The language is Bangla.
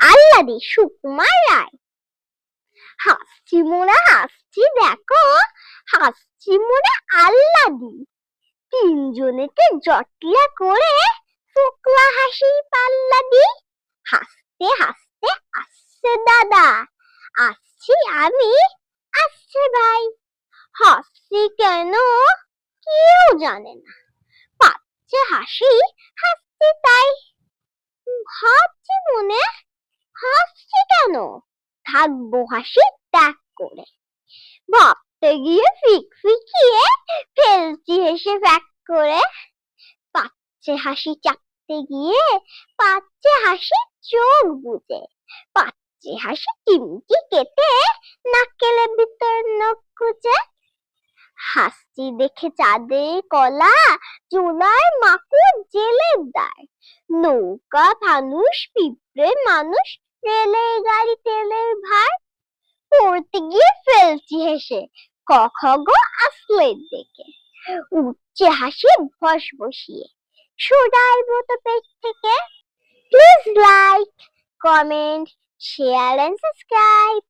আল্লাদি সুকুমার রায়। হাসছি মোরা হাসছি দেখো, হাসছি মোরা আল্লাদি। তিনজনেতে জটলা করে ফুকলা হাসি পাল্লা দি হাসতে হাসতে আসছে দাদা। আসছি আমি, আসছে ভাই। হাসছি কেন? কেউ জানে না। পাচ্ছে হাসি, হাসছি তাই। ভাবছি মনে হাসছি কেন থাকব হাসি ত্যাগ করে। ভাবতে গিয়ে ফিকফিকিয়ে ফেলছি হেসে ফ্যাক করে। পাচ্ছে হাসি চাপতে গিয়ে, পাচ্ছে হাসি চোখ বুঝে পাচ্ছে হাসি চিমটি কেটে নাকেলের ভিতর নখ খুঁজে। হাসছি দেখে চাঁদে কলা চুলায় মাকুর জেলের দায়। নৌকা ফানুষ পিঁপড়ে মানুষ রেলের গাড়ি তেলের ভার পড়তে গিয়ে ফেলছি হেসে। ক গো আসলের দেখে উঠছে হাসি ভস বসিয়ে। সোডাই মতো পেট থেকে। Please like comment share and subscribe